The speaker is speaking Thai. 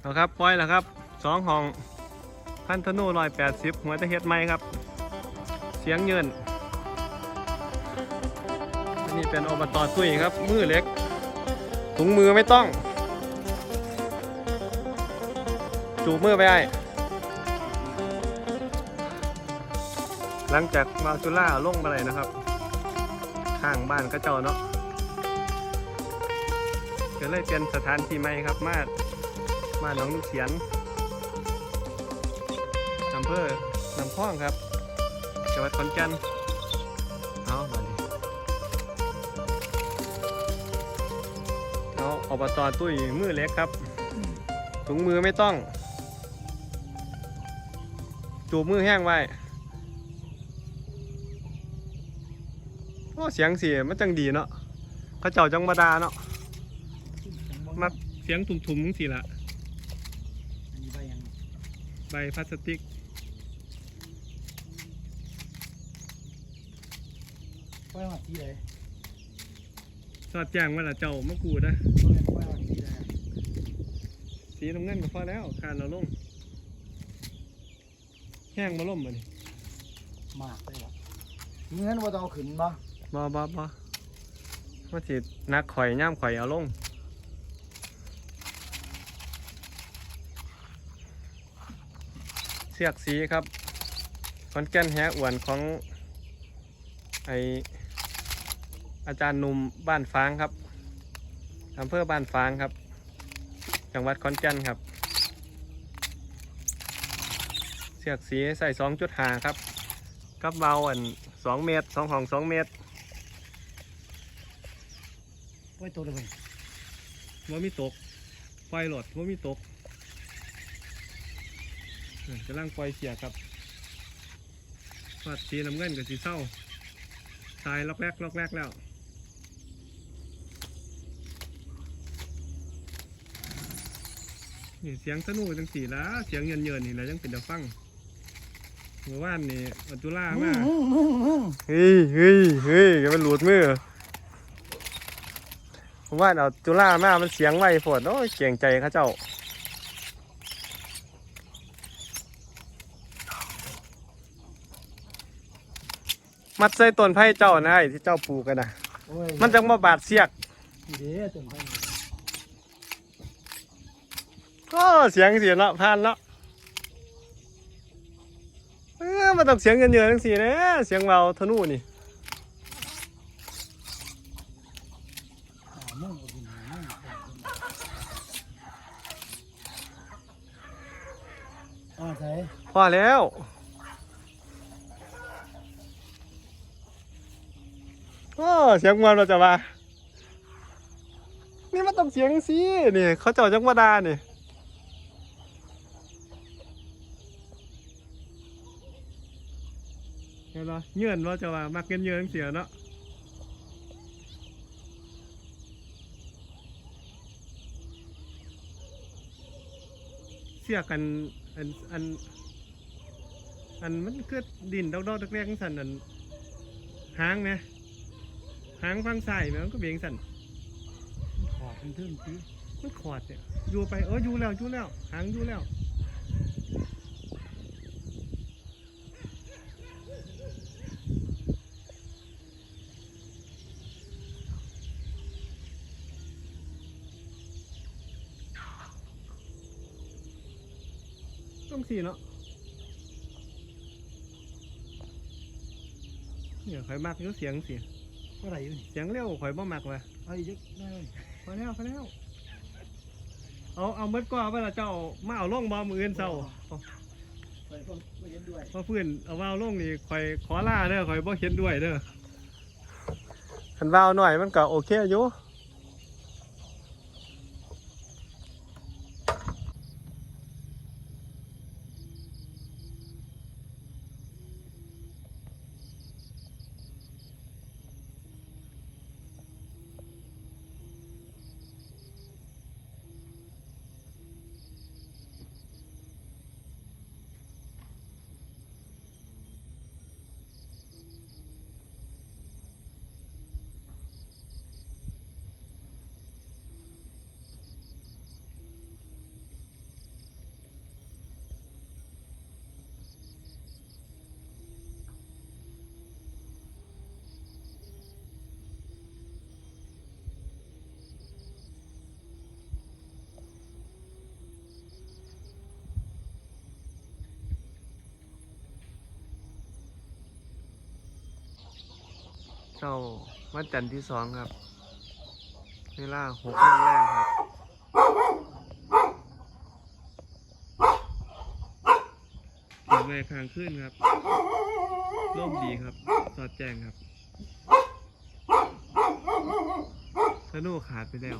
เอาครับปล่อยแล้วครับสองห้องพันธนูร้อยแปดสิบหัวตะเฮ็ดไม้ครับ เสียงเยินนนี้เป็นอบตตุ้ยครับ มือเล็กถุงมือไม่ต้อง จูบมือไปไอหลังจากมาจุล่าลงมาเลยนะครับ ข้างบ้านก็เจ้าเนาะก็เลยเป็นสถานที่ใหม่ครับมา มาหนองลูกเขียนอำเภอลำพ้องครับจังหวัดขอนแก่นเอามาดิเอาอบตตุ้ยมือเล็กครับถุงมือไม่ต้อง จูบมือแห้งไว้โอ้เสียงเสียมันจังดีเนาะเขาเจ้าจังบดาเนาะมาเสียงถุ่มๆสิละ ใบพลาสติกปล่อยหอดสีเลยสอดแจ้งว่าละเจ้ามากูนะปล่อยปล่อยหอดสีเลยสีน้ำเงินก็พอแล้วคานเราลงแห้งมาล่มมานี่มากเลยวะเงินว่าต้องเอาขึ้นบ่บอบอบอมาสินักข่อยย่ามข่อยเอาลง สียกสีครับคอนแก่นแฮอวนของไออาจารย์หนุ่มบ้านฟางครับอำเภอบ้านฟางครับ จังหวัดขอนแก่นครับ เสียกสีใส่สองจุดหาครับกับเบาอันสองเมตรสองห้องสองเมตรปล่อยตัวเลยว่ามีตกไฟหลอดว่ามีตก กำลังปล่อยเสียครับฟาดสีน้ำเงินกับสีเศร้าตายล็อกแรกล็อกแรกแล้วนี่เสียงสนุกจังสีละเสียงเยินเยินนี่แหละยังเป็นเดาฟังเมื่อวานนี่อัจุล่ามาเฮ้ยเฮ้ยเฮ้ยมันหลุดมือผมว่าเอาจุล่ามามันเสียงไวโพดโอ้ยเก่งใจข้าเจ้า มัดใส่ต้นไผ่เจ้านะไอ้ที่เจ้าปลูกกันนะโอ้ยมันจังมาบาดเสียกเดี๋ยวจนไปก็เสียงเสียงเนาะผ่านเนาะเออมันต้องเสียงเยอะๆทั้งสี่นะเสียงเบาธนูนี่หามุ่งเอาดินหามุ่งอ่าใส่พอแล้ว โอ้เสียงมันเราจะว่านี่มันต้องเสียงสินี่ เขาเจ้าจังหวดานี่เห็นปะเงื่อนเราจะว่ามักเงินเยอะเสียเนาะเสียกันอันอันอันมันคือดินดอกๆแรกๆสันอันหางไหม หางฟังใส่ไหมมันก็เบี่ยงสันขอดมันทึ่งสิมันขอดเนี่ยอยู่ไปเอออยู่แล้วอยู่แล้ว หางอยู่แล้วต้องสีเนาะเนี่ยข่อยมักยู่เสียงเสีย ก็ไรอยู่นี่เสียงเร็วข่อยบ่มักว่ะเอาอีกได้เลยพอแล้วพอแล้วเอาเอาเมื่อกว่าเวลาเจ้ามาเอาล่องบอมืออื่นเศร้าไปก็ไม่เห็นด้วยพอฟื้นเอาว่าวลงนี่ข่อยขอล่าเด้อข่อยบ่เห็นด้วยเด้อคันว่าวหน่อยมันก็โอเคอยู่ เช้าวันจันทร์ที่สองครับเวลาหกโมงแรกครับถึงเวลาคางขึ้นครับร่มดีครับ สอดแจ้งครับธนูขาดไปแล้ว